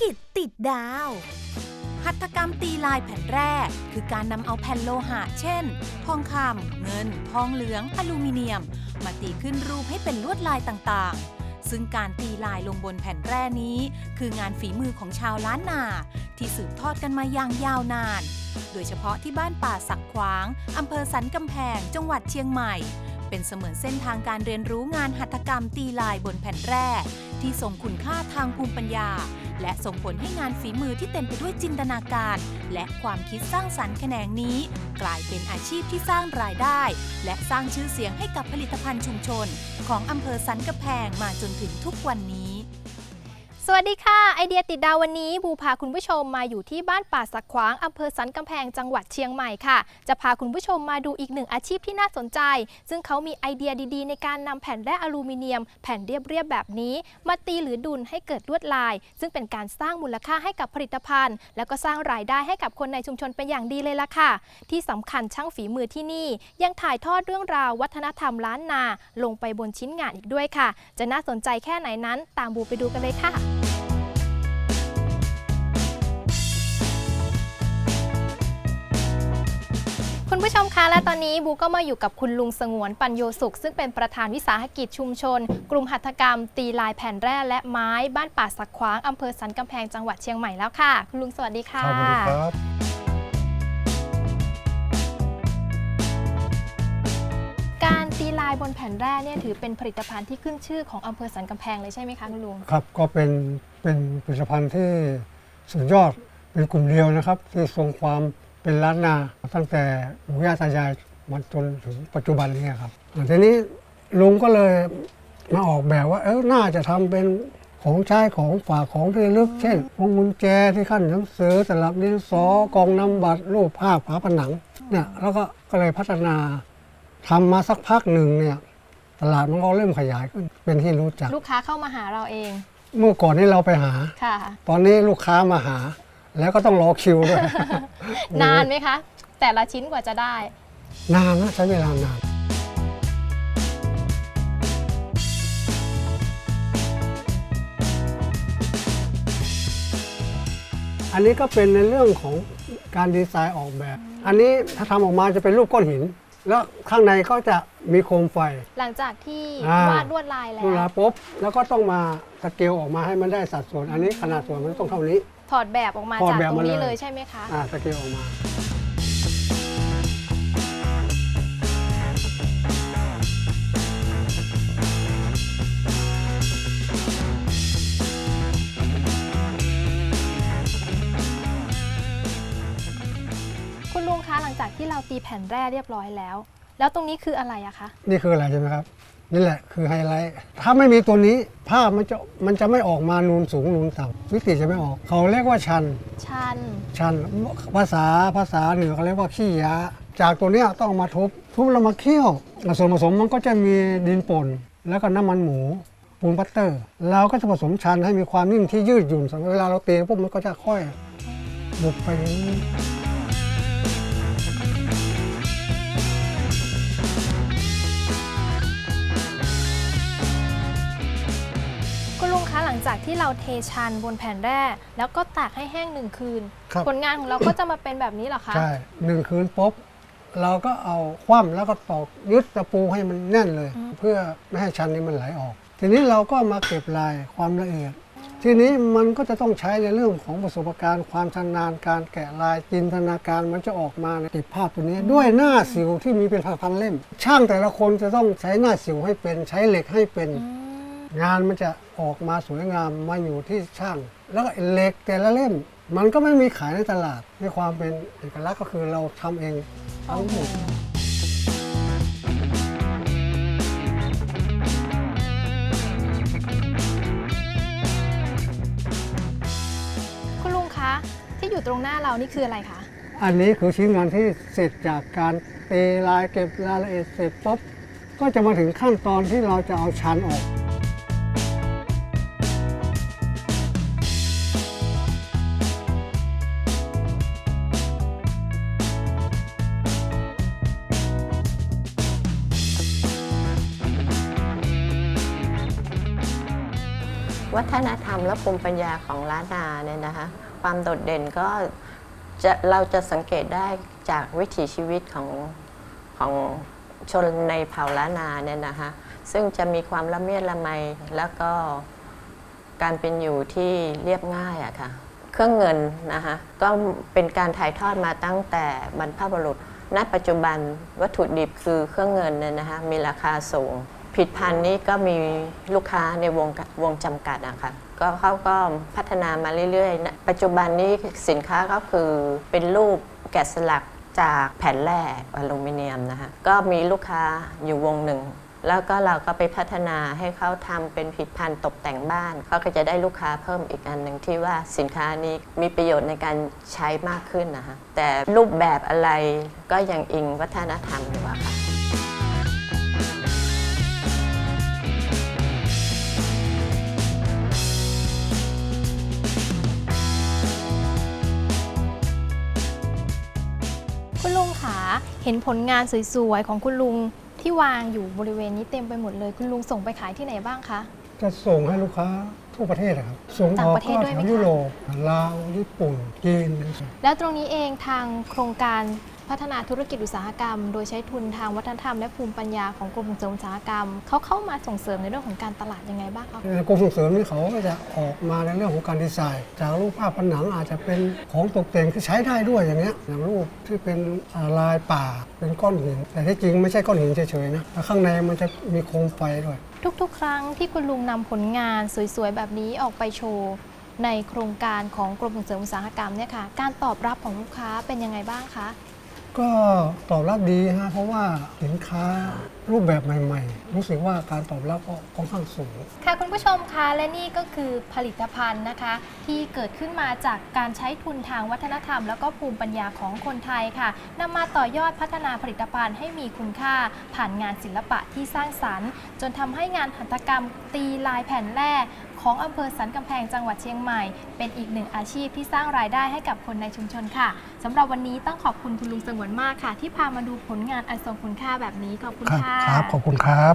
กิจติดดาว หัตถกรรมตีลายแผ่นแรก คือการนำเอาแผ่นโลหะ เช่น ทองคำเงิน ทองเหลือง อลูมิเนียม มาตีขึ้นรูปให้เป็นลวดลายต่างๆ ซึ่งการตีลายลงบนแผ่นแร่นี้ คืองานฝีมือของชาวล้านนา ที่สืบทอดกันมาอย่างยาวนาน โดยเฉพาะที่บ้านป่าสักขวางอำเภอสันกำแพง จังหวัดเชียงใหม่ เป็นเสมือนเส้นทางการเรียนรู้งานหัตถกรรมตีลายบนแผ่นแร่ที่ส่งคุณค่าทางภูมิปัญญา และส่งผลให้งานฝีมือที่เต็มไปด้วยจินตนาการ และความคิดสร้างสรรค์แขนงนี้ กลายเป็นอาชีพที่สร้างรายได้ และสร้างชื่อเสียงให้กับผลิตภัณฑ์ชุมชน ของอำเภอสันกำแพงมาจนถึงทุกวันนี้ สวัสดีค่ะ ไอเดียติดดาววันนี้บูพาคุณผู้ชมมาอยู่ที่บ้านป่าสักขวางอำเภอสันกำแพงจังหวัดเชียงใหม่ค่ะ จะพาคุณผู้ชมมาดูอีกหนึ่งอาชีพที่น่าสนใจ ซึ่งเขามีไอเดียดีๆ ในการนำแผ่นแร่อลูมิเนียม แผ่นเรียบๆแบบนี้ มาตีหรือดุลให้เกิดลวดลาย ซึ่งเป็นการสร้างมูลค่าให้กับผลิตภัณฑ์ แล้วก็สร้างรายได้ให้กับคนในชุมชนเป็นอย่างดีเลยล่ะค่ะ ที่สำคัญช่างฝีมือที่นี่ ยังถ่ายทอดเรื่องราววัฒนธรรมล้านนา ลงไปบนชิ้นงานอีกด้วยค่ะ จะน่าสนใจแค่ไหนนั้น ตามบูไปดูกันเลยค่ะ ผู้ชมคะและตอนนี้บูก็มาอยู่กับคุณลุงสงวนปัญโยสุข ซึ่งเป็นประธานวิสาหกิจชุมชน กลุ่มหัตถกรรม ตีลายแผ่นแร่และไม้ บ้านป่าสักขวางอำเภอสันกำแพงจังหวัดเชียงใหม่แล้วค่ะ คุณลุงสวัสดีค่ะ ครับสวัสดีครับ การตีลายบนแผ่นแร่เนี่ยถือเป็นผลิตภัณฑ์ที่ขึ้นชื่อของอำเภอสันกำแพงเลยใช่ไหมคะคุณลุงครับก็เป็นเป็นผลิตภัณฑ์ที่สุดยอดเป็นกลุ่มเดียวนะครับ ที่ทรงความ เป็นล้านนาตั้งแต่ปู่ย่าตายายมาจนถึงปัจจุบันนี้ครับทีนี้ลุงก็เลยมาออกแบบว่าเออน่าจะทำเป็นของใช้ของฝากของที่ระลึก เช่นพวงกุญแจที่ขั้นหนังสือสลับดินสอกองน้ำบัตรรูปภาพฝาผนังเนี่ยแล้วก็ก็เลยพัฒนาทำมาสักพักหนึ่งเนี่ยตลาดมันก็เริ่มขยายขึ้นเป็นที่รู้จัก ลูกค้าเข้ามาหาเราเอง เมื่อก่อนนี้เราไปหาค่ะตอนนี้ลูกค้ามาหา แล้วก็ต้องรอคิวด้วย นานไหมคะ แต่ละชิ้นกว่าจะได้ นานนะใช้เวลานานอันนี้ก็เป็นในเรื่องของการดีไซน์ออกแบบ อันนี้ถ้าทำออกมาจะเป็นรูปก้อนหิน แล้วข้างในก็จะมีโคมไฟ หลังจากที่อ่าววาดลวดลายแล้เววลาปุ๊บแล้วก็ต้องมาสเกลออกมาให้มันได้สัดส่วน อันนี้ขนาดส่วนมันต้องเท่านี้ ถอดแบบออกมาถอดจากแบบตรงมานี้เลย เลยใช่ไหมคะ อ่าสเกลออกมา คุณลุงคะหลังจากที่เราตีแผ่นแร่เรียบร้อยแล้ว แล้วตรงนี้คืออะไรอะคะ นี่คืออะไรใช่ไหมครับ นี่แหละคือไฮไลท์ ถ้าไม่มีตัวนี้ภาพมันจะมันจะไม่ออกมานูนสูงนูนต่ำวิติจะไม่ออก เขาเรียกว่าชัน ชัน ชันภาษาภาษาเหนือเขาเรียกว่าขี้ยา จากตัวเนี้ยต้องเอามาทุบ ทุบแล้วมาเคี่ยวส่วนผสมมันก็จะมีดินป่น แล้วก็น้ำมันหมูปูนบัตเตอร์เราก็จะผสมชันให้มีความนิ่มที่ยืดหยุ่นเวลาเราตีปุ๊บมันก็จะค่อยบุกไป หลังจากที่เราเทชันบนแผ่นแร่แล้วก็ตากให้แห้งหนึ่งคืน ครับ ผลงานของเราก็จะมาเป็นแบบนี้เหรอคะ ใช่หนึ่งคืนปุ๊บเราก็เอาคว่ำแล้วก็ตอกยึดตะปูให้มันแน่นเลย เพื่อไม่ให้ชั้นนี้มันไหลออก ทีนี้เราก็มาเก็บลายความละเอียด ทีนี้มันก็จะต้องใช้ในเรื่องของประสบการณ์ความชำนาญการแกะลายจินตนาการมันจะออกมาในเก็บภาพตัวนี้ ด้วยหน้าสิวที่มีเป็นพันๆเล่ม ช่างแต่ละคนจะต้องใช้หน้าสิวให้เป็น ใช้เหล็กให้เป็น งานมันจะ ออกมาสวยงามมาอยู่ที่ช่าง แล้วก็เหล็กแต่ละเล่ม มันก็ไม่มีขายในตลาดในความเป็นเอกลักษณ์ก็คือเราทำเองทั้งหมดคุณลุงคะที่อยู่ตรงหน้าเรานี่คืออะไรคะ อันนี้คือชิ้นงานที่เสร็จจากการเตลายเก็บรายละเอียดเสร็จปุ๊บก็จะมาถึงขั้นตอนที่เราจะเอาชั้นออก วัฒนธรรมและภูมิปัญญาของล้านนาเนี่ยนะคะความโดดเด่นก็จะเราจะสังเกตได้จากวิถีชีวิตของของชนในเผ่าล้านนาเนี่ยนะคะซึ่งจะมีความละเมียดละไมแล้วก็การเป็นอยู่ที่เรียบง่ายอะค่ะเครื่องเงินนะคะก็เป็นการถ่ายทอดมาตั้งแต่บรรพบุรุษ ณ ปัจจุบันวัตถุดิบคือเครื่องเงินเนี่ยนะคะมีราคาสูง ผลิดพันนี้ก็มีลูกค้าในวงวงจำกัดอะค่ะก็เขาก็พัฒนามาเรื่อยๆนะปัจจุบันนี้สินค้าก็คือเป็นรูปแกะสลักจากแผ่นแร่อลูมิเนียมนะคะก็มีลูกค้าอยู่วงหนึ่ง แล้วก็เราก็ไปพัฒนาให้เขาทำเป็นผลิดพันตกแต่งบ้าน เขาก็จะได้ลูกค้าเพิ่มอีกอันหนึ่งที่ว่าสินค้านี้มีประโยชน์ในการใช้มากขึ้นนะคะแต่รูปแบบอะไรก็ยังอิงวัฒนธรรมอยู่อะค่ะ ขาเห็นผลงานสวยๆของคุณลุงที่วางอยู่บริเวณนี้เต็มไปหมดเลย คุณลุงส่งไปขายที่ไหนบ้างคะ จะส่งให้ลูกค้าทั่วประเทศนะครับ ส่งอต่างอกประเทก็ศด้วยไหมแถวคะยุโรปลาวญี่ปุ่นจีนแล้วตรงนี้เองทางโครงการ พัฒนาธุรกิจอุตสาหกรรม โดยใช้ทุนทางวัฒนธรรมและภูมิปัญญาของกรมส่งเสริมอุตสาหกรรมเขาเข้ามาส่งเสริมในเรื่องของการตลาดยังไงบ้างคะกรมส่งเสริมนี่เขาก็จะออกมาในเรื่องของการดีไซน์ จากรูปภาพผนังอาจจะเป็นของตกแต่งที่ใช้ได้ด้วยอย่างเงี้ยอย่างรูปที่เป็นอ่าลายป่าเป็นก้อนหินแต่ที่จริงไม่ใช่ก้อนหินเฉยๆนะแต่ข้างในมันจะมีโคมไฟด้วย ทุกๆ ครั้งที่คุณลุงนำผลงานสวยๆแบบนี้ออกไปโชว์ในโครงการของกรมส่งเสริมอุตสาหกรรมเนี่ยค่ะ การตอบรับของลูกค้าเป็นยังไงบ้างคะ ก็ตอบรับดีฮะเพราะว่าสินค้ารูปแบบใหม่ ๆ รู้สึกว่าการตอบรับก็ค่อนข้างสูง ค่ะคุณผู้ชมคะและนี่ก็คือผลิตภัณฑ์นะคะ ที่เกิดขึ้นมาจากการใช้ทุนทางวัฒนธรรม แล้วก็ภูมิปัญญาของคนไทยค่ะนำมาต่อยอดพัฒนาผลิตภัณฑ์ให้มีคุณค่า ผ่านงานศิลปะที่สร้างสรรค์ จนทำให้งานหัตถกรรม ตีลายแผ่นแร่ ของอำเภอสันกำแพงจังหวัดเชียงใหม่ เป็นอีกหนึ่งอาชีพที่สร้างรายได้ให้กับคนในชุมชนค่ะสำหรับวันนี้ต้องขอบคุณคุณลุงสงวนมากค่ะ ที่พามาดูผลงานอันทรงคุณค่าแบบนี้ขอบคุณค่ะครับขอบคุณครับ